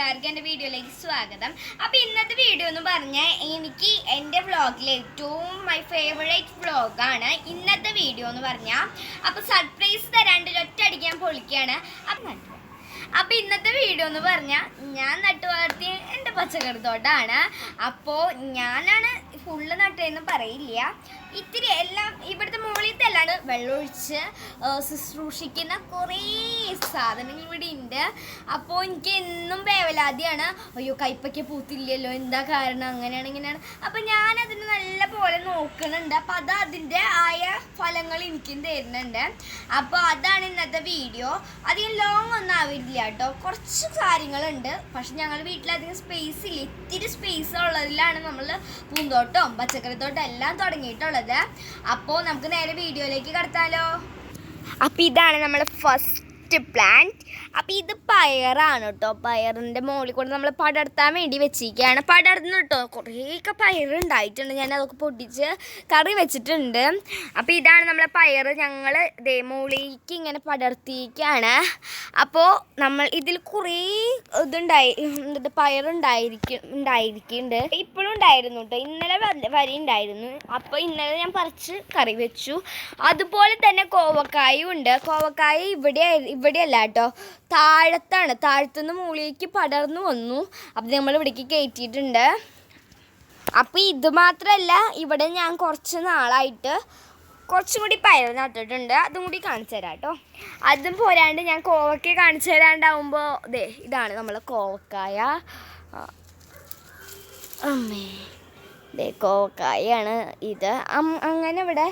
എല്ലാവർക്കും എന്റെ വീഡിയോയിലേക്ക് സ്വാഗതം. അപ്പോൾ ഇന്നത്തെ വീഡിയോ എന്ന് പറഞ്ഞാൽ എനിക്ക് എന്റെ വ്ളോഗിലെ ഏറ്റവും മൈ ഫേവറേറ്റ് വ്ളോഗാണ് ഇന്നത്തെ വീഡിയോ എന്ന് പറഞ്ഞാൽ അപ്പോൾ സർപ്രൈസ് തരാണ്ട് ഒറ്റയടിക്കാൻ പൊളിക്കുകയാണ് അപ്പം അപ്പോൾ ഇന്നത്തെ വീഡിയോ എന്ന് പറഞ്ഞാൽ ഞാൻ നട്ടു വളർത്തിയ എന്റെ പച്ചക്കറി തോട്ടമാണ് അപ്പോൾ ഞാനാണ് ഫുള്ള് നട്ടതെന്ന് പറയില്ല. ഇത്തിരി എല്ലാം ഇവിടുത്തെ മുകളിലത്തെ അല്ലാണ്ട് വെള്ളമൊഴിച്ച് ശുശ്രൂഷിക്കുന്ന കുറേ സാധനങ്ങൾ ഇവിടെ ഉണ്ട്. അപ്പോൾ എനിക്ക് എന്നും വേവലാതിയാണ്. അയ്യോ കൈപ്പയ്ക്ക് പൂത്തില്ലല്ലോ എന്താ കാരണം? അങ്ങനെയാണ് ഇങ്ങനെയാണ്. അപ്പോൾ ഞാൻ നല്ല പോലെ നോക്കുന്നുണ്ട്. അപ്പോൾ അത് അതിന്റെ ആയ ഫലങ്ങൾ എനിക്കും തരുന്നുണ്ട്. അപ്പോൾ അതാണ് ഇന്നത്തെ വീഡിയോ. അധികം ലോങ് ഒന്നും ആവില്ല കേട്ടോ. കുറച്ച് കാര്യങ്ങളുണ്ട്. പക്ഷെ ഞങ്ങൾ വീട്ടിലധികം സ്പേസ് ഇല്ല. ഇത്തിരി സ്പേസ് ഉള്ളതിലാണ് നമ്മൾ പൂന്തോട്ടവും പച്ചക്കറിത്തോട്ടം എല്ലാം തുടങ്ങിയിട്ടുള്ളത്. അപ്പോൾ നമുക്ക് നേരെ വീഡിയോയിലേക്ക് കടത്താലോ. അപ്പോൾ ഇതാണ് നമ്മൾ ഫസ്റ്റ് പ്ലാന്റ് അപ്പോൾ ഇത് പയറാണ് കേട്ടോ പയറിന്റെ മുകളിൽ കൂടെ നമ്മൾ പടർത്താൻ വേണ്ടി വെച്ചിരിക്കുകയാണ്. പടർന്നു കേട്ടോ കുറേയൊക്കെ പയറുണ്ടായിട്ടുണ്ട് ഞാൻ അതൊക്കെ പൊട്ടിച്ച് കറി വെച്ചിട്ടുണ്ട്. അപ്പോൾ ഇതാണ് നമ്മളെ പയർ ഞങ്ങൾ ദേ മുകളിലേക്ക് ഇങ്ങനെ പടർത്തിയിരിക്കുകയാണ്. അപ്പോൾ നമ്മൾ ഇതിൽ കുറേ ഇതുണ്ടായി എന്നിട്ട് പയറുണ്ടായിരിക്കും ഉണ്ടായിരിക്കുന്നുണ്ട്. ഇപ്പോഴും ഉണ്ടായിരുന്നു കേട്ടോ ഇന്നലെ വരെ ഉണ്ടായിരുന്നു. അപ്പോൾ ഇന്നലെ ഞാൻ പറിച്ച് കറി വെച്ചു. അതുപോലെ തന്നെ കോവക്കായും ഉണ്ട്. കോവക്കായ ഇവിടെ ഇവിടെയല്ല കേട്ടോ താഴത്താണ്. താഴത്തുനിന്ന് മുകളിലേക്ക് പടർന്നു വന്നു. അപ്പം നമ്മൾ ഇവിടേക്ക് കയറ്റിയിട്ടുണ്ട് അപ്പോൾ ഇത് മാത്രമല്ല ഇവിടെ ഞാൻ കുറച്ച് നാളായിട്ട് കുറച്ചും കൂടി പയർ നട്ടിട്ടുണ്ട്. അതും കൂടി കാണിച്ചു തരാം കേട്ടോ അതും പോരാണ്ട് ഞാൻ കോവക്ക കാണിച്ചു തരാണ്ടാവുമ്പോൾ ദേ ഇതാണ് നമ്മൾ കോവക്കായ. അമ്മേ. ദേ കോവക്കായാണ് ഇത്. അങ്ങനെ ഇവിടെ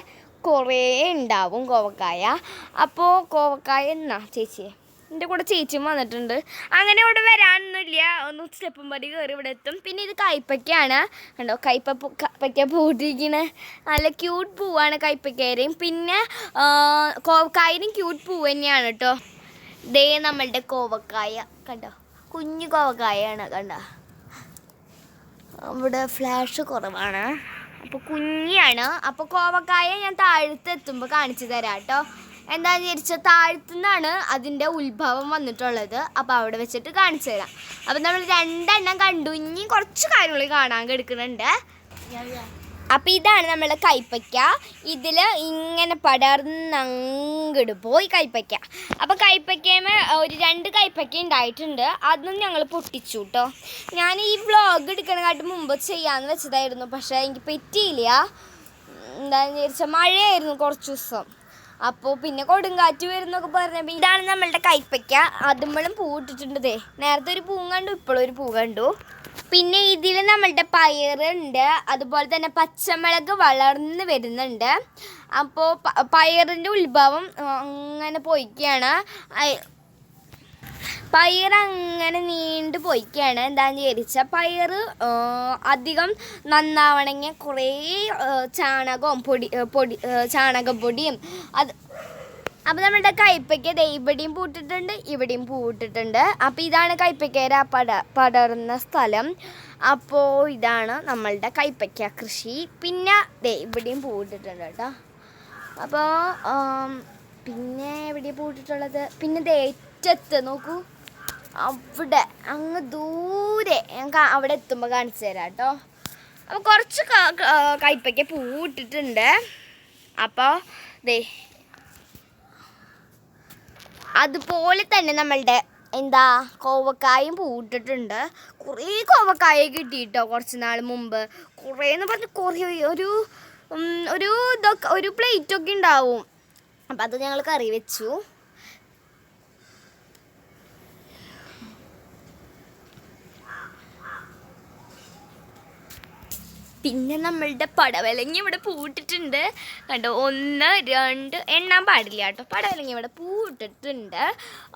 കുറേ ഉണ്ടാവും കോവക്കായ. അപ്പോൾ കോവക്കായ എന്നാ ചേച്ചി? എന്റെ കൂടെ ചേച്ചിയും വന്നിട്ടുണ്ട്. അങ്ങനെ ഇവിടെ വരാനൊന്നുമില്ല. ഒന്ന് സ്റ്റെപ്പും പടി കയറി ഇവിടെ എത്തും. പിന്നെ ഇത് കൈപ്പയ്ക്കാണ്. കണ്ടോ കൈപ്പ പൂ- കൈപ്പയ്ക്ക പൂട്ടിരിക്കണ. നല്ല ക്യൂട്ട് പൂവാണ് കൈപ്പയ്ക്കയുടെയും. പിന്നെ കോവക്കായനും ക്യൂട്ട് പൂവ് തന്നെയാണ് കേട്ടോ. ദേ നമ്മളുടെ കോവക്കായ. കണ്ടോ കുഞ്ഞു കോവക്കായാണ് കണ്ടോ. അവിടെ ഫ്ലാഷ് കുറവാണ്. അപ്പോൾ കുഞ്ഞിയാണ്. അപ്പോൾ കോവക്കായ ഞാൻ താഴത്ത് എത്തുമ്പോൾ കാണിച്ചു തരാം കേട്ടോ എന്താണെന്ന് വിചാരിച്ചാൽ താഴത്തുനിന്നാണ് അതിന്റെ ഉത്ഭവം വന്നിട്ടുള്ളത്. അപ്പോൾ അവിടെ വെച്ചിട്ട് കാണിച്ചു തരാം. അപ്പോൾ നമ്മൾ രണ്ടെണ്ണം കണ്ടു. ഇനി കുറച്ച് കാര്യങ്ങൾ കാണാൻ കിടക്കുന്നുണ്ട്. അപ്പോൾ ഇതാണ് നമ്മളെ കൈപ്പയ്ക്ക. ഇതിൽ ഇങ്ങനെ പടർന്നങ്ങട് പോയി കൈപ്പയ്ക്ക. അപ്പോൾ കൈപ്പയ്ക്കേമ ഒരു രണ്ട് കൈപ്പയ്ക്ക ഉണ്ടായിട്ടുണ്ട് അതും ഞങ്ങൾ പൊട്ടിച്ചു കേട്ടോ ഞാൻ ഈ വ്ളോഗ് എടുക്കണക്കാട്ട് മുമ്പ് ചെയ്യാമെന്ന് വെച്ചതായിരുന്നു. പക്ഷേ എനിക്ക് പറ്റിയില്ല. എന്താണെന്ന് വിചാരിച്ചാൽ മഴയായിരുന്നു കുറച്ച് ദിവസം. അപ്പോൾ പിന്നെ കൊടുങ്കാറ്റ് വരുന്നൊക്കെ പറഞ്ഞപ്പോൾ ഇതാണ് നമ്മളുടെ കൈപ്പയ്ക്ക. അതുമ്പോഴും പൂ ഇട്ടിട്ടുണ്ട് ദേ. നേരത്തെ ഒരു പൂ കണ്ടു ഇപ്പോഴും ഒരു പൂ കണ്ടു. പിന്നെ ഇതിൽ നമ്മളുടെ പയറുണ്ട് അതുപോലെ തന്നെ പച്ചമുളക് വളർന്ന് വരുന്നുണ്ട്. അപ്പോൾ പയറിന്റെ ഉത്ഭവം അങ്ങനെ പയറങ്ങനെ പയർ അങ്ങനെ നീണ്ടു പോയിക്കാണ് എന്താണെന്ന് വിചാരിച്ചാൽ പയർ അധികം നന്നാവണമെങ്കിൽ കുറേ ചാണകവും പൊടി പൊടി ചാണകപ്പൊടിയും അത് അപ്പോൾ നമ്മുടെ കൈപ്പയ്ക്ക ദേ ഇവിടെയും പൂട്ടിട്ടുണ്ട് ഇവിടെയും പൂട്ടിട്ടുണ്ട്. അപ്പോൾ ഇതാണ് കൈപ്പയ്ക്കര പട പടർന്ന സ്ഥലം. അപ്പോൾ ഇതാണ് നമ്മളുടെ കൈപ്പക്ക കൃഷി. പിന്നെ ദേ ഇവിടെയും പൂട്ടിട്ടുണ്ട് കേട്ടോ. അപ്പോൾ പിന്നെ എവിടെയാണ് പൂട്ടിട്ടുള്ളത്? പിന്നെ ദേറ്റത്ത് നോക്കൂ. അവിടെ അങ്ങ് ദൂരെ ഞാൻ അവിടെ എത്തുമ്പോൾ കാണിച്ചു തരാം കേട്ടോ. അപ്പോൾ കുറച്ച് ക- ക- പൂട്ടിട്ടുണ്ട്. അപ്പോൾ ദേ അതുപോലെ തന്നെ നമ്മളുടെ എന്താ കോവക്കായും പൂട്ടിട്ടുണ്ട്. കുറേ കോവക്കായ കിട്ടിയിട്ടോ കുറച്ച് നാൾ മുമ്പ്. കുറേ എന്ന് പറഞ്ഞ് കുറേ ഒരു ഒരു ഇതൊക്കെ ഒരു പ്ലേറ്റൊക്കെ ഉണ്ടാവും. അപ്പം അത് ഞങ്ങൾ കറി വെച്ചു. പിന്നെ നമ്മളുടെ പടവലങ്ങി ഇവിടെ പൂട്ടിട്ടുണ്ട്. കണ്ടോ? ഒന്ന് രണ്ട് എണ്ണാൻ പാടില്ല കേട്ടോ. പടവലങ്ങി ഇവിടെ പൂട്ടിട്ടുണ്ട്.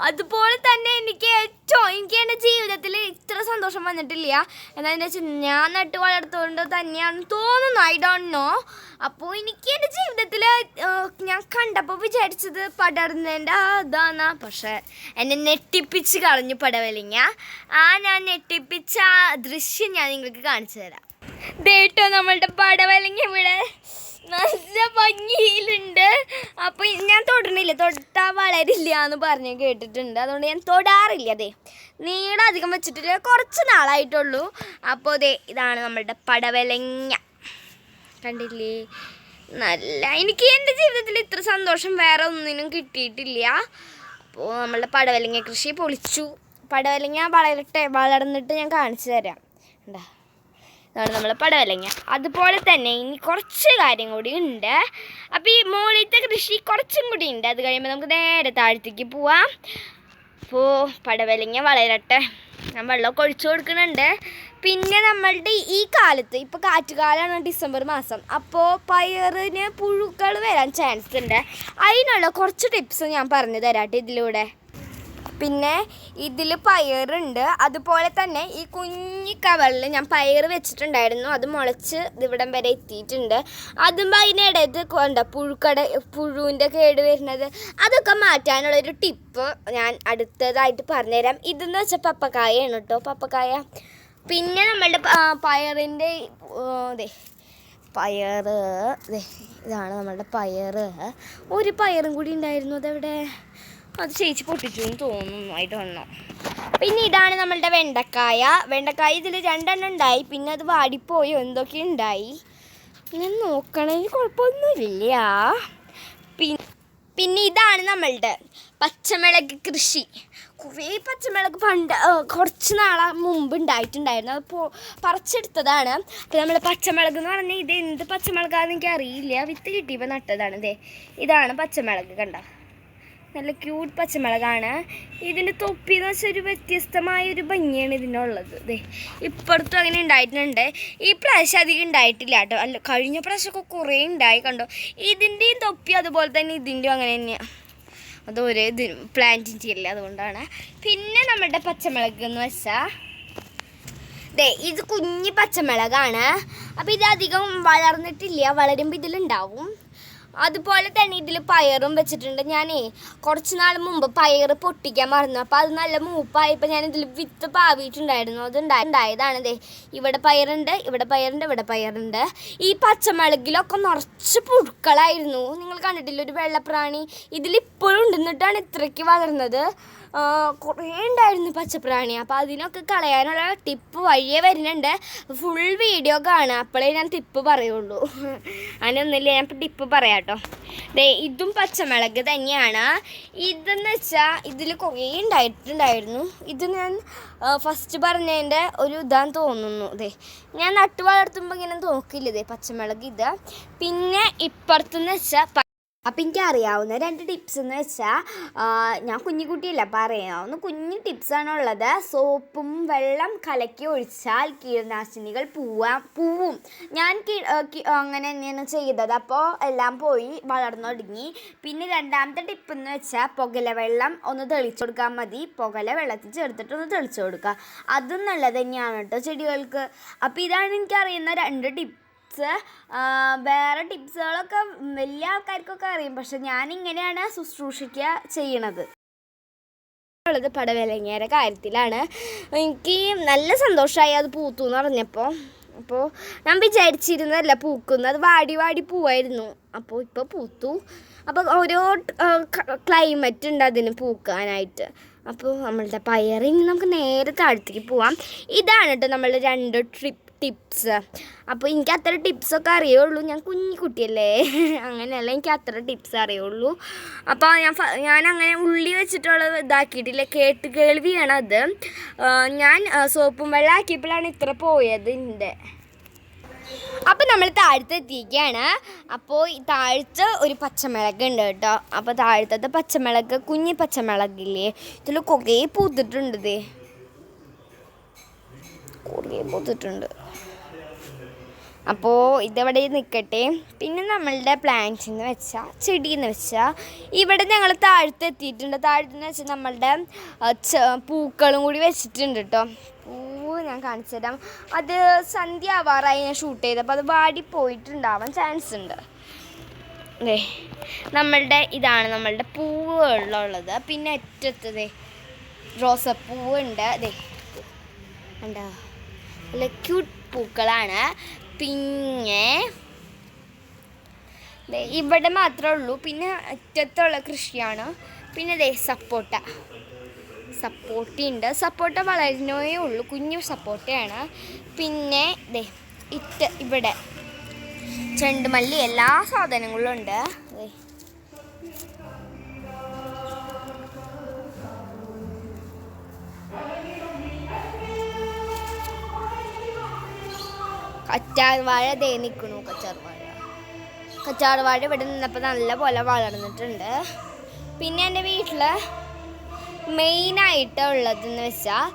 അതുപോലെ തന്നെ എനിക്ക് ഏറ്റവും എനിക്ക് എന്റെ ജീവിതത്തിൽ ഇത്ര സന്തോഷം വന്നിട്ടില്ല. എന്താണെന്ന് വെച്ചാൽ ഞാൻ നട്ട് വളർത്തുകൊണ്ട് തന്നെയാണെന്ന് തോന്നുന്നു. ഐ ഡോണ്ട് നോ അപ്പോൾ എനിക്ക് എന്റെ ജീവിതത്തിൽ ഞാൻ കണ്ടപ്പോൾ വിചാരിച്ചത് പടർന്നതിന്റെ അതാന്നാ പക്ഷേ എന്നെ നെട്ടിപ്പിച്ച് കളഞ്ഞു പടവലങ്ങ. ആ ഞാൻ നെട്ടിപ്പിച്ച ആ ദൃശ്യം ഞാൻ നിങ്ങൾക്ക് കാണിച്ചു തരാം. ദേട്ടോ നമ്മളുടെ പടവലങ്ങി ഇവിടെ. നല്ല ഭംഗിയിലുണ്ട്. അപ്പൊ ഞാൻ തൊടണില്ല. തൊട്ടാ വളരില്ല എന്ന് പറഞ്ഞ് കേട്ടിട്ടുണ്ട്. അതുകൊണ്ട് ഞാൻ തൊടാറില്ല അതെ നീളം അധികം വെച്ചിട്ടില്ല. കുറച്ച് നാളായിട്ടുള്ളൂ. അപ്പോൾ അതെ ഇതാണ് നമ്മളുടെ പടവലങ്ങ. കണ്ടില്ലേ? നല്ല എനിക്ക് എന്റെ ജീവിതത്തിൽ ഇത്ര സന്തോഷം വേറെ ഒന്നിനും കിട്ടിയിട്ടില്ല. അപ്പോൾ നമ്മളുടെ പടവലങ്ങ കൃഷി പൊളിച്ചു. പടവലങ്ങ വളരട്ടെ വളർന്നിട്ട് ഞാൻ കാണിച്ചു തരാം. എന്താ? ഇതാണ് നമ്മളെ പടവലങ്ങ. അതുപോലെ തന്നെ ഇനി കുറച്ച് കാര്യം കൂടി ഉണ്ട്. അപ്പോൾ ഈ മുകളിലത്തെ കൃഷി കുറച്ചും കൂടി ഉണ്ട്. അത് കഴിയുമ്പോൾ നമുക്ക് നേരെ താഴത്തേക്ക് പോവാം. അപ്പോൾ പടവലങ്ങ വളരട്ടെ. ഞാൻ വെള്ളമൊക്കെ ഒഴിച്ചു കൊടുക്കുന്നുണ്ട്. പിന്നെ നമ്മളുടെ ഈ കാലത്ത് ഇപ്പോൾ കാറ്റുകാലമാണ് ഡിസംബർ മാസം. അപ്പോൾ പയറിന് പുഴുക്കൾ വരാൻ ചാൻസ് ഉണ്ട്. അതിനുള്ള കുറച്ച് ടിപ്സ് ഞാൻ പറഞ്ഞു തരാട്ടെ ഇതിലൂടെ. പിന്നെ ഇതിൽ പയറുണ്ട്. അതുപോലെ തന്നെ ഈ കുഞ്ഞി കവറിൽ ഞാൻ പയർ വെച്ചിട്ടുണ്ടായിരുന്നു. അത് മുളച്ച് ഇവിടം വരെ എത്തിയിട്ടുണ്ട്. അതും അതിനിടയിൽ കൊണ്ട പുഴുക്കട പുഴുവിന്റെ കേട് വരുന്നത്. അതൊക്കെ മാറ്റാനുള്ളൊരു ടിപ്പ് ഞാൻ അടുത്തതായിട്ട് പറഞ്ഞുതരാം. ഇതെന്ന് വെച്ചാൽ പപ്പക്കായാണ് കേട്ടോ പപ്പക്കായ. പിന്നെ നമ്മളുടെ പയറിന്റെ അതെ പയറ്. ഇതാണ് നമ്മളുടെ പയറ്. ഒരു പയറും കൂടി ഉണ്ടായിരുന്നു. അതെവിടെ? അത് ചേച്ചി പൊട്ടിച്ചു എന്ന് തോന്നുന്നു. ആയിട്ട് നോ പിന്നെ ഇതാണ് നമ്മളുടെ വെണ്ടക്കായ. വെണ്ടക്കായ ഇതിൽ രണ്ടെണ്ണം ഉണ്ടായി. പിന്നെ അത് വാടിപ്പോയോ? എന്തൊക്കെ ഉണ്ടായി? ഞാൻ നോക്കണമെങ്കിൽ കുഴപ്പമൊന്നുമില്ല. പിന്നെ ഇതാണ് നമ്മളുടെ പച്ചമുളക് കൃഷി. കുറേ പച്ചമുളക് പണ്ട് കുറച്ച് നാളെ മുമ്പ് ഉണ്ടായിട്ടുണ്ടായിരുന്നു. അത് പോ പറിച്ചെടുത്തതാണ്. അപ്പോൾ നമ്മൾ പച്ചമുളക് എന്ന് പറഞ്ഞാൽ ഇത് എന്ത് പച്ചമുളകാന്ന് എനിക്ക് അറിയില്ല വിത്ത് കിട്ടിയപ്പോൾ നട്ടതാണ് ഇതേ ഇതാണ് പച്ചമുളക് കണ്ട? നല്ല ക്യൂട്ട് പച്ചമുളകാണ്. ഇതിന്റെ തൊപ്പി എന്ന് വെച്ചാൽ ഒരു വ്യത്യസ്തമായ ഒരു ഭംഗിയാണ് ഇതിനുള്ളത്. ദേ ഇപ്പുറത്തും അങ്ങനെ ഉണ്ടായിട്ടുണ്ട്. ഈ പ്രാവശ്യം അധികം ഉണ്ടായിട്ടില്ല കേട്ടോ. അല്ല കഴിഞ്ഞ പ്രാവശ്യമൊക്കെ കുറേ ഉണ്ടായി കണ്ടോ? ഇതിന്റെയും തൊപ്പി അതുപോലെ തന്നെ ഇതിന്റെയും അങ്ങനെ തന്നെയാണ് അത് ഒരേ ഇത് പ്ലാന്റിന്റെ ഇല്ല അതുകൊണ്ടാണ്. പിന്നെ നമ്മുടെ പച്ചമുളക് എന്ന് വെച്ചാൽ ദേ ഇത് കുഞ്ഞി പച്ചമുളകാണ്. അപ്പോൾ ഇത് അധികം വളർന്നിട്ടില്ല. വളരുമ്പോൾ ഇതിലുണ്ടാവും. അതുപോലെ തന്നെ ഇതിൽ പയറും വെച്ചിട്ടുണ്ട് ഞാനേ. കുറച്ച് നാൾ മുമ്പ് പയർ പൊട്ടിക്കാൻ മറന്നു. അപ്പോൾ അത് നല്ല മൂപ്പായപ്പോൾ ഞാൻ ഇതിൽ വിത്ത് പാവിയിട്ടുണ്ടായിരുന്നു. അത് ഉണ്ടായി ദേ ഇവിടെ പയറുണ്ട് ഇവിടെ പയറുണ്ട് ഇവിടെ പയറുണ്ട്. ഈ പച്ചമുളകിലൊക്കെ നിറച്ച് പുഴുക്കളായിരുന്നു. നിങ്ങൾ കണ്ടിട്ടില്ല? ഒരു വെള്ളപ്രാണി ഇതിലിപ്പോഴും ഉണ്ടെന്നിട്ടാണ് ഇത്രയ്ക്ക് വളർന്നത്. കുറേ ഉണ്ടായിരുന്നു പച്ചപ്രാണി. അപ്പോൾ അതിനൊക്കെ കളയാനുള്ള ടിപ്പ് വഴിയേ വരുന്നുണ്ട്. ഫുൾ വീഡിയോ കാണുക അപ്പോഴേ ഞാൻ ടിപ്പ് പറയുള്ളൂ. അതിനൊന്നുമില്ല ഞാൻ ടിപ്പ് പറയാം കേട്ടോ ദേ ഇതും പച്ചമുളക് തന്നെയാണ്. ഇതെന്ന് വെച്ചാൽ ഇതിൽ കുറേ ഉണ്ടായിട്ടുണ്ടായിരുന്നു. ഇത് ഞാൻ ഫസ്റ്റ് പറഞ്ഞതിന്റെ ഒരു ഇതാന്ന് തോന്നുന്നു. ദേ ഞാൻ നട്ടു വളർത്തുമ്പോൾ ഇങ്ങനെ നോക്കില്ല ദേ പച്ചമുളക് ഇത്. പിന്നെ ഇപ്പുറത്തുനിന്ന് വെച്ചാൽ അപ്പം എനിക്ക് അറിയാവുന്ന രണ്ട് ടിപ്സ് എന്ന് വെച്ചാൽ ഞാൻ കുഞ്ഞിക്കുട്ടിയല്ല പറയാവുന്ന കുഞ്ഞു ടിപ്സാണുള്ളത് സോപ്പും വെള്ളം കലക്കി ഒഴിച്ചാൽ കീടനാശിനികൾ പൂവാ പൂവും. ഞാൻ അങ്ങനെ തന്നെയാണ് ചെയ്തത്. അപ്പോൾ എല്ലാം പോയി വളർന്നൊടുങ്ങി. പിന്നെ രണ്ടാമത്തെ ടിപ്പ് എന്ന് വെച്ചാൽ പുകല വെള്ളം ഒന്ന് തെളിച്ചു കൊടുക്കാൻ മതി. പുകല വെള്ളത്തിൽ ചേർത്തിട്ട് ഒന്ന് തെളിച്ചു കൊടുക്കുക. അതും നല്ലത് തന്നെയാണ് കേട്ടോ ചെടികൾക്ക്. അപ്പോൾ ഇതാണ് എനിക്കറിയുന്ന രണ്ട് ടിപ്പ് ടിപ്സ് വേറെ ടിപ്സുകളൊക്കെ വലിയ ആൾക്കാർക്കൊക്കെ അറിയും. പക്ഷെ ഞാനിങ്ങനെയാണ് ശുശ്രൂഷിക്കുക ചെയ്യണത്. ഉള്ളത് പടവലങ്ങയുടെ കാര്യത്തിലാണ്. എനിക്ക് നല്ല സന്തോഷമായി അത് പൂത്തു എന്ന് പറഞ്ഞപ്പോൾ. അപ്പോൾ ഞാൻ വിചാരിച്ചിരുന്നതല്ല പൂക്കുന്നു അത് വാടി വാടി പൂവായിരുന്നു. അപ്പോൾ ഇപ്പോൾ പൂത്തു. അപ്പോൾ ഓരോ ക്ലൈമറ്റ് ഉണ്ട് അതിന് പൂക്കാനായിട്ട്. അപ്പോൾ നമ്മളുടെ പയറിങ് നമുക്ക് നേരെ താഴത്തേക്ക് പോവാം. ഇതാണ് കേട്ടോ നമ്മൾ രണ്ട് ട്രിപ്പ് ടിപ്സ് അപ്പോൾ എനിക്ക് അത്ര ടിപ്സൊക്കെ അറിയുള്ളൂ. ഞാൻ കുഞ്ഞു കുട്ടിയല്ലേ. അങ്ങനെയല്ല എനിക്ക് അത്ര ടിപ്സ് അറിയുള്ളൂ. അപ്പോൾ ഞാൻ ഞാൻ അങ്ങനെ ഉള്ളി വെച്ചിട്ടുള്ള ഇതാക്കിയിട്ടില്ല. കേട്ട് കേൾവിയാണ് അത്. ഞാൻ സോപ്പും വെള്ളം ആക്കിയപ്പോഴാണ് ഇത്ര പോയത് എന്റെ അപ്പോൾ നമ്മൾ താഴത്ത് എത്തിയിരിക്കുകയാണ്. അപ്പോൾ താഴത്ത് ഒരു പച്ചമുളക് ഉണ്ട് കേട്ടോ. അപ്പോൾ താഴത്തത്തെ പച്ചമുളക് കുഞ്ഞി പച്ചമുളകില്ലേ ഇതിൽ കുറേ പൂത്തിട്ടുണ്ട് കുറേ പൂത്തിട്ടുണ്ട്. അപ്പോൾ ഇതവിടെ നിൽക്കട്ടെ പിന്നെ നമ്മളുടെ പ്ലാന്റ്സ് എന്ന് വെച്ചാൽ ചെടി എന്ന് വെച്ചാൽ ഇവിടെ ഞങ്ങൾ താഴത്ത് എത്തിയിട്ടുണ്ട്. താഴത്ത് എന്ന് വെച്ചാൽ നമ്മളുടെ പൂക്കളും കൂടി വെച്ചിട്ടുണ്ട് കേട്ടോ പൂവ് ഞാൻ കാണിച്ചു തരാം. അത് സന്ധ്യ ആവാറായി ഞാൻ ഷൂട്ട് ചെയ്തപ്പോൾ അത് വാടി പോയിട്ടുണ്ടാവാൻ ചാൻസ് ഉണ്ട്. അതെ നമ്മളുടെ ഇതാണ് നമ്മളുടെ പൂവുകളുള്ളത്. പിന്നെ അറ്റത്തതേ റോസപ്പൂവ് ഉണ്ട് അതെ ഉണ്ടോ നല്ല ക്യൂട്ട് പൂക്കളാണ്. പിന്നെ ഇവിടെ മാത്രമേ ഉള്ളൂ. പിന്നെ അറ്റത്തുള്ള കൃഷിയാണ്. പിന്നെ ദേ സപ്പോട്ട. സപ്പോട്ടയുണ്ട്. സപ്പോട്ട വളരുന്നേ ഉള്ളൂ. കുഞ്ഞു സപ്പോട്ടയാണ്. പിന്നെ ദേ ഇറ്റ് ഇവിടെ. ചെണ്ടുമല്ലി എല്ലാ സാധനങ്ങളും ഉണ്ട്. ദേ കച്ചാർവാഴ ദേ നിൽക്കണു കച്ചാർവാഴ കച്ചാർവാഴ ഇവിടെ നിന്നപ്പോൾ നല്ല പോലെ വളർന്നിട്ടുണ്ട്. പിന്നെ എന്റെ വീട്ടിൽ മെയിനായിട്ട് ഉള്ളതെന്ന് വെച്ചാൽ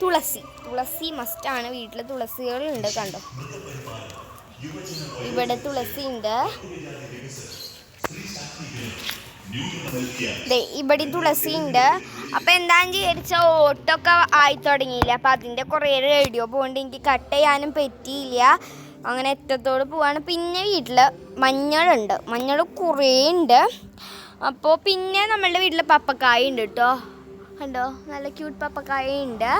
തുളസി. തുളസി മസ്റ്റാണ് വീട്ടിൽ തുളസികളുണ്ട് കണ്ടോ? ഇവിടെ തുളസി ഉണ്ട് ഇവിടെ തുളസി ഉണ്ട് അപ്പൊ എന്താന്ന് വിചാരിച്ച ഓട്ടൊക്കെ ആയി തുടങ്ങിയില്ല? അപ്പൊ അതിന്റെ കുറേ റേഡിയോ പോകൊണ്ട് എനിക്ക് കട്ട് ചെയ്യാനും പറ്റിയില്ല. അങ്ങനെ എത്തത്തോട് പോവാണ്. പിന്നെ വീട്ടിൽ മഞ്ഞളുണ്ട്. മഞ്ഞൾ കുറേ ഉണ്ട്. അപ്പോൾ പിന്നെ നമ്മളുടെ വീട്ടിൽ പപ്പക്കായ ഉണ്ട് കേട്ടോ കണ്ടോ? നല്ല ക്യൂട്ട് പപ്പക്കായ ഉണ്ട്.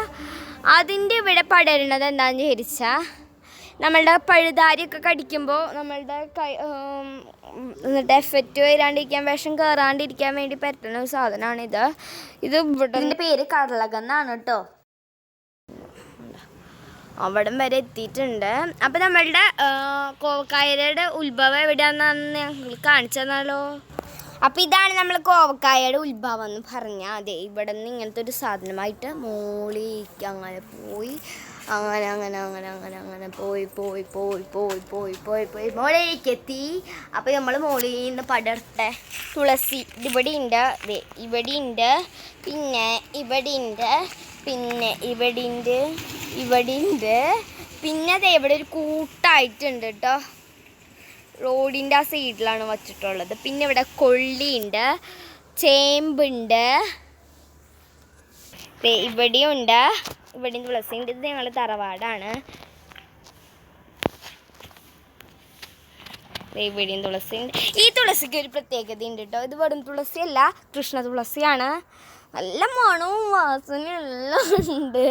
അതിന്റെ ഇവിടെ പടരുന്നത് എന്താണെന്ന് വിചാരിച്ചാൽ നമ്മളുടെ പഴുതാരിയൊക്കെ കടിക്കുമ്പോൾ നമ്മളുടെ കൈ എന്നിട്ട് എഫക്റ്റ് വരാണ്ടിരിക്കാൻ വിഷം കയറാണ്ടിരിക്കാൻ വേണ്ടി പറ്റുന്ന ഒരു സാധനമാണിത് ഇത്. ഇവിടെ ഇതിന്റെ പേര് കടലകന്നാണ് കേട്ടോ അവിടം വരെ എത്തിയിട്ടുണ്ട്. അപ്പം നമ്മളുടെ കോവക്കായയുടെ ഉത്ഭവം എവിടെയാണെന്ന് ഞങ്ങൾ കാണിച്ചു തന്നാലോ അപ്പം ഇതാണ് നമ്മൾ കോവക്കായയുടെ ഉത്ഭവം എന്ന് പറഞ്ഞാൽ അതെ ഇവിടെ നിന്ന് ഇങ്ങനത്തെ ഒരു സാധനമായിട്ട് മോളിക്ക് അങ്ങനെ പോയി. അങ്ങനെ അങ്ങനെ അങ്ങനെ അങ്ങനെ അങ്ങനെ. പോയി പോയി പോയി പോയി പോയി പോയി പോയി. മോളിലേക്ക് എത്തി അപ്പോൾ നമ്മൾ മോളിൽ നിന്ന് പടർത്തെ തുളസി. ഇവിടെ ഉണ്ട് അതെ ഇവിടെ ഉണ്ട് പിന്നെ ഇവിടെ ഉണ്ട് പിന്നെ ഇവിടെ ഉണ്ട് ഇവിടെ ഉണ്ട് പിന്നെ ദേ ഇവിടെ ഒരു കൂട്ടായിട്ടുണ്ട് കേട്ടോ റോഡിന്റെ ആ സൈഡിലാണ് വച്ചിട്ടുള്ളത്. പിന്നെ ഇവിടെ കൊള്ളിയുണ്ട് ചേമ്പുണ്ട്. ഇവിടെയുണ്ട്. ഇവിടെയും തുളസി ഉണ്ട് ഇത് ഞങ്ങളുടെ തറവാടാണ്. ഇവിടെയും തുളസി ഉണ്ട്. ഈ തുളസിക്ക് ഒരു പ്രത്യേകത ഉണ്ട് കേട്ടോ ഇത് വെറും തുളസിയല്ല കൃഷ്ണ തുളസിയാണ്. നല്ല മണവും വാസനയെല്ലാം ഉണ്ട്.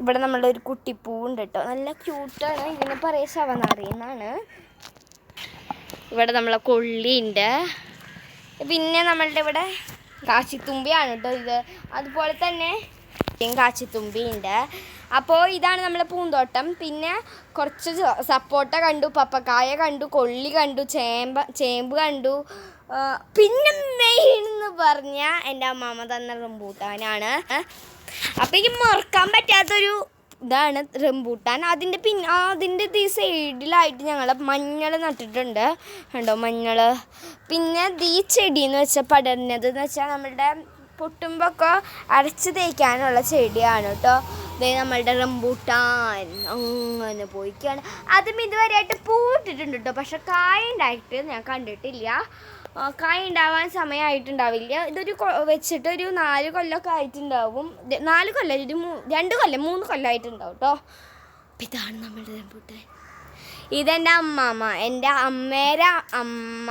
ഇവിടെ നമ്മളുടെ ഒരു കുട്ടിപ്പൂ ഉണ്ട് കേട്ടോ നല്ല ക്യൂട്ടാണ് ഇതിനെ പറയ ശവനാറിയെന്നാണ് ഇവിടെ നമ്മളെ കൊള്ളിയുണ്ട് പിന്നെ നമ്മളുടെ ഇവിടെ കാശിത്തുമ്പിയാണ് കേട്ടോ ഇത്. അതുപോലെ തന്നെ കാച്ചിത്തുമ്പി ഉണ്ട് അപ്പോൾ ഇതാണ് നമ്മളെ പൂന്തോട്ടം. പിന്നെ കുറച്ച് സപ്പോട്ട കണ്ടു പപ്പക്കായ കണ്ടു കൊള്ളി കണ്ടു ചേമ്പ ചേമ്പ് കണ്ടു. പിന്നെ മെയിൻ എന്ന് പറഞ്ഞാൽ എന്റെ അമ്മാമ്മ തന്ന റംബൂട്ടാനാണ്. അപ്പം എനിക്ക് മറക്കാൻ പറ്റാത്തൊരു ഇതാണ് റംബൂട്ടാൻ. അതിന്റെ പിന്നെ അതിന്റെ ഈ സൈഡിലായിട്ട് ഞങ്ങൾ മഞ്ഞൾ നട്ടിട്ടുണ്ട്. കണ്ടോ മഞ്ഞൾ പിന്നെ ഈ ചെടി എന്ന് വെച്ചാൽ പടർന്നത് എന്ന് വെച്ചാൽ നമ്മളുടെ പൊട്ടുമ്പോൾ അരച്ച് തേക്കാനുള്ള ചെടിയാണ് കേട്ടോ. ഇതേ നമ്മളുടെ റംബൂട്ടാൻ. അങ്ങനെ പോയിക്കാണ്. അതും ഇതുവരെയായിട്ട് പൂട്ടിട്ടുണ്ട് കേട്ടോ. പക്ഷെ കായ ഉണ്ടായിട്ട് ഞാൻ കണ്ടിട്ടില്ല. കായ ഉണ്ടാവാൻ സമയമായിട്ടുണ്ടാവില്ല. ഇതൊരു വെച്ചിട്ട് ഒരു നാല് കൊല്ലമൊക്കെ ആയിട്ടുണ്ടാവും. നാല് കൊല്ലം ഒരു രണ്ട് കൊല്ലം മൂന്ന് കൊല്ലമായിട്ടുണ്ടാവും കേട്ടോ. ഇതാണ് നമ്മളുടെ റംബൂട്ടാൻ. ഇതെന്റെ അമ്മാമ്മ. എന്റെ അമ്മേരെ അമ്മ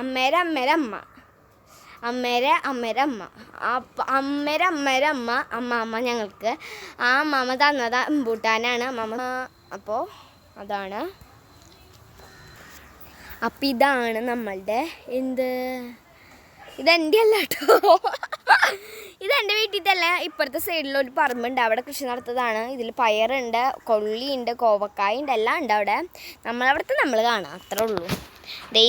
അമ്മേരെ അമ്മേരെ അമ്മ. അമ്മേരെ അമ്മേരെ അമ്മ അമ്മേരെ അമ്മേരെ അമ്മ അമ്മാമ്മ ഞങ്ങൾക്ക്. ആ അമ്മാമ്മ തന്നത് അമ്പൂട്ടാനാണ്. അമ്മാമ്മ അപ്പോൾ അതാണ്. അപ്പം ഇതാണ് നമ്മളുടെ എന്ത്? ഇതെന്റെ അല്ല കേട്ടോ ഇതെന്റെ വീട്ടിലല്ല ഇപ്പുറത്തെ സൈഡിലൊരു പറമ്പുണ്ട്. അവിടെ കൃഷി നടത്തതാണ്. ഇതിൽ പയറുണ്ട് കൊള്ളിയുണ്ട് കോവക്കായ ഉണ്ട് എല്ലാം ഉണ്ട് അവിടെ. നമ്മളവിടുത്തെ നമ്മൾ കാണാം. അത്രേ ഉള്ളൂ.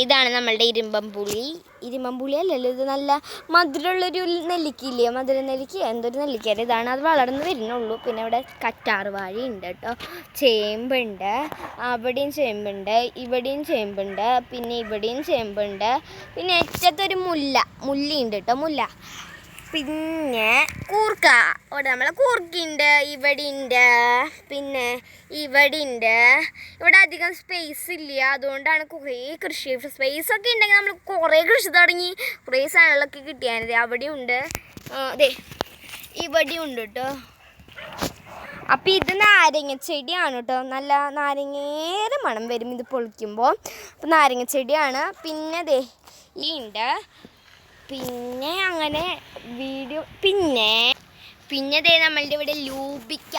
ഇതാണ് നമ്മളുടെ ഇരുമ്പമ്പുളി ഇരുമ്പമ്പുളി അല്ലല്ലോ ഇത് നല്ല മധുരമുള്ളൊരു നെല്ലിക്കയില്ലേ? മധുര നെല്ലിക്ക? എന്തൊരു നെല്ലിക്കയുടെ ഇതാണ് അത് വളർന്ന് വരുന്നുള്ളൂ. പിന്നെ ഇവിടെ കറ്റാർവാഴ ഉണ്ട് കേട്ടോ. ചേമ്പുണ്ട്. അവിടെയും ചേമ്പുണ്ട്. ഇവിടെയും ചേമ്പുണ്ട്. പിന്നെ ഇവിടെയും ചേമ്പുണ്ട്. പിന്നെ ഏറ്റത്തൊരു മുല്ല. മുല്ലയുണ്ട് കേട്ടോ മുല്ല. പിന്നെ കൂർക്ക. ഇവിടെ നമ്മളെ കൂർക്കുണ്ട് ഇവിടെ ഉണ്ട് പിന്നെ ഇവിടെ ഉണ്ട് ഇവിടെ അധികം സ്പേസ് ഇല്ല. അതുകൊണ്ടാണ് കുറേ കൃഷി സ്പേസ് ഒക്കെ ഉണ്ടെങ്കിൽ നമ്മൾ കുറേ കൃഷി തുടങ്ങി കുറേ സാധനങ്ങളൊക്കെ കിട്ടിയാനത് അവിടെ ഉണ്ട്. അതെ ഇവിടെ ഉണ്ട് കേട്ടോ അപ്പം ഇത് നാരങ്ങ ചെടിയാണ് കേട്ടോ നല്ല നാരങ്ങേറെ മണം വരും ഇത് പൊളിക്കുമ്പോൾ. അപ്പം നാരങ്ങ ചെടിയാണ്. പിന്നെ ദേ ഈ ഉണ്ട്. പിന്നെ അങ്ങനെ വീഡിയോ പിന്നെ പിന്നെ ദേ നമ്മളുടെ ഇവിടെ ലൂപിക്ക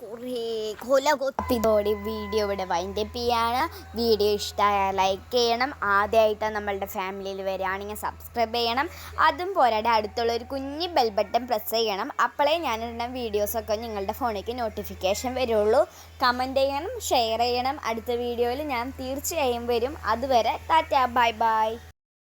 കുറേ കൊല കൊത്തിതോടി വീഡിയോ ഇവിടെ വൈൻഡപ്പ് ചെയ്യാണ്. വീഡിയോ ഇഷ്ടമായാൽ ലൈക്ക് ചെയ്യണം. ആദ്യമായിട്ട് നമ്മളുടെ ഫാമിലിയിൽ വരികയാണെങ്കിൽ സബ്സ്ക്രൈബ് ചെയ്യണം. അതും പോരാടെ അടുത്തുള്ള ഒരു കുഞ്ഞ് ബെൽ ബട്ടൺ പ്രസ് ചെയ്യണം. അപ്പോഴേ ഞാനിടുന്ന വീഡിയോസൊക്കെ നിങ്ങളുടെ ഫോണിലേക്ക് നോട്ടിഫിക്കേഷൻ വരുള്ളൂ. കമന്റ് ചെയ്യണം ഷെയർ ചെയ്യണം. അടുത്ത വീഡിയോയിൽ ഞാൻ തീർച്ചയായും വരും. അതുവരെ ടാറ്റ ബൈ ബൈ